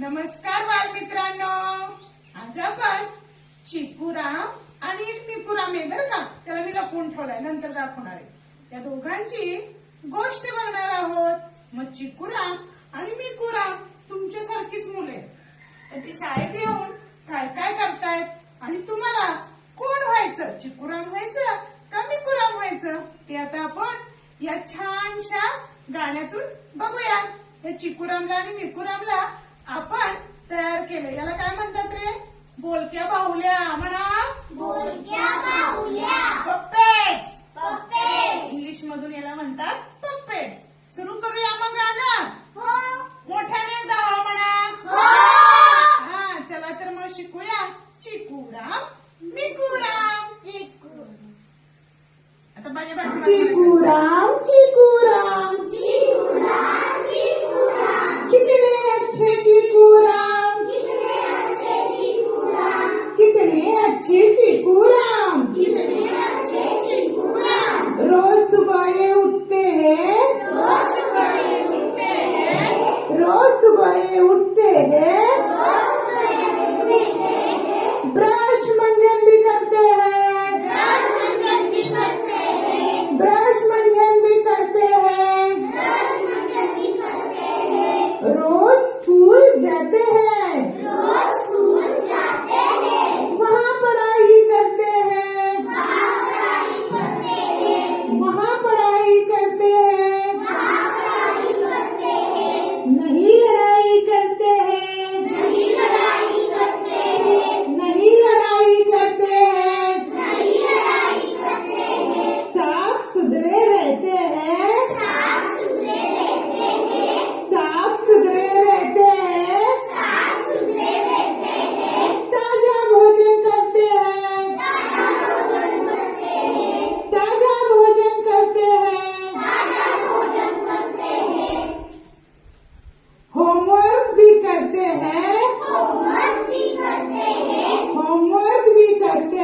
नमस्कार बालमित्रांनो. आज आपण चिकुराम आणि एक निपुराम आहे बरं का? त्याला मी लपून ठेवलाय नंतर दाखवणार आहे. त्या दोघांची गोष्ट बघणार आहोत. मग चिकुराम आणि मिकुराम तुमच्यासारखीच मुले. तर शाळेत येऊन काय काय करतायत आणि तुम्हाला कोण व्हायचं? चिकुराम व्हायचं का मिकुराम व्हायचं? ते आता आपण या छानशा गाण्यातून बघूया. या चिकुरामला आणि मिकुरामला आपण तयार केले याला काय म्हणतात रे? बोलक्या बाहुल्या म्हणा. बोलक्या बाहुल्या. पप्पेट पप्पेट्स इंग्लिश मधून याला म्हणतात पप्पेट सुरू करूया मग गाणं. हो. मोठ्याने दहा म्हणा. हो. हा चला तर मग शिकूया. चिकुराम मिकुराम चिकू आता माझ्या बाजूला चिकुराम would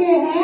सकते हैं